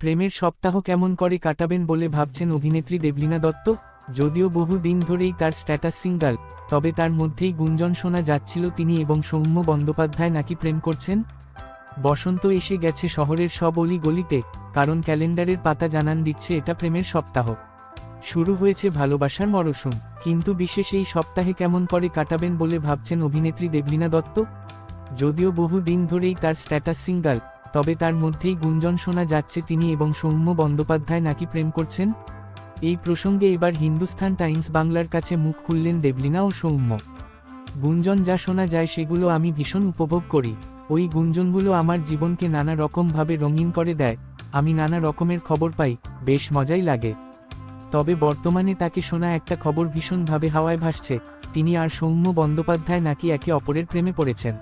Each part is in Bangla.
প্রেমের সপ্তাহ কেমন করে কাটাবেন বলে ভাবছেন অভিনেত্রী দেবলীনা দত্ত? যদিও বহু দিন ধরেই তার স্ট্যাটাস সিঙ্গাল তবে তার মধ্যেই গুঞ্জন শোনা যাচ্ছিল তিনি এবং সৌম্য বন্দ্যোপাধ্যায় নাকি প্রেম করছেন? বসন্ত এসে গেছে শহরের সব অলি গলিতে, কারণ ক্যালেন্ডারের পাতা জানান দিচ্ছে এটা প্রেমের সপ্তাহ। শুরু হয়েছে ভালোবাসার মরশুম, কিন্তু বিশেষ এই সপ্তাহে কেমন করে কাটাবেন বলে ভাবছেন অভিনেত্রী দেবলীনা দত্ত? যদিও বহু দিন ধরেই তার স্ট্যাটাস সিঙ্গাল তবে তার মধ্যেই গুঞ্জন শোনা যাচ্ছে তিনি এবং সৌম্য বন্দ্যোপাধ্যায় নাকি প্রেম করছেন? এই প্রসঙ্গে এবার হিন্দুস্থান টাইমস বাংলার কাছে মুখ খুললেন দেবলীনা ও সৌম্য। গুঞ্জন যা শোনা যায় সেগুলো আমি ভীষণ উপভোগ করি। ওই গুঞ্জনগুলো আমার জীবনকে নানা রকমভাবে রঙিন করে দেয়। আমি নানা রকমের খবর পাই, বেশ মজাই লাগে। তবে বর্তমানে তাকে শোনা একটা খবর ভীষণভাবে হাওয়ায় ভাসছে। তিনি আর সৌম্য বন্দ্যোপাধ্যায় নাকি একে অপরের প্রেমে পড়েছেন।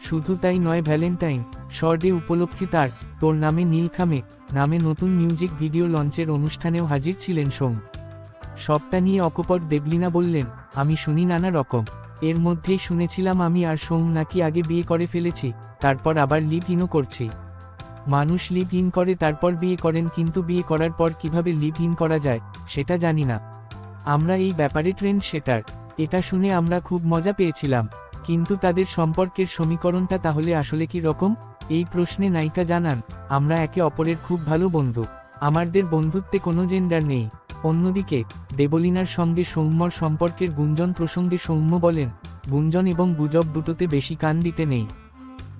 শুধু তাই নয় ভ্যালেন্টাইন শর্ডে উপলক্ষে তার, তোর নামে নীলখামে নামে নতুন মিউজিক ভিডিও লঞ্চের অনুষ্ঠানেও হাজির ছিলেন সোম। সবটা নিয়ে অকপট দেবলিনা বললেন, আমি শুনি নানা রকম। এর মধ্যেই শুনেছিলাম আমি আর সোম নাকি আগে বিয়ে করে ফেলেছি, তারপর আবার লিভ ইনও করছি। মানুষ লিভ ইন করে তারপর বিয়ে করেন কিন্তু বিয়ে করার পর কীভাবে লিভ ইন করা যায়, সেটা জানি না। আমরা এই ব্যাপারে ট্রেন্ড সেটার। এটা শুনে আমরা খুব মজা পেয়েছিলাম। কিন্তু তাদের সম্পর্কের সমীকরণটা তাহলে আসলে কি রকম? এই প্রশ্নে নায়িকা জানান, আমরা একে অপরের খুব ভালো বন্ধু। আমাদের বন্ধুত্বে কোনো জেন্ডার নেই। অন্যদিকে, দেবলীনার সঙ্গে সৌম্যর সম্পর্কের গুঞ্জন প্রসঙ্গে সৌম্য বলেন, গুঞ্জন এবং গুজব দুটোতে বেশি কান দিতে নেই।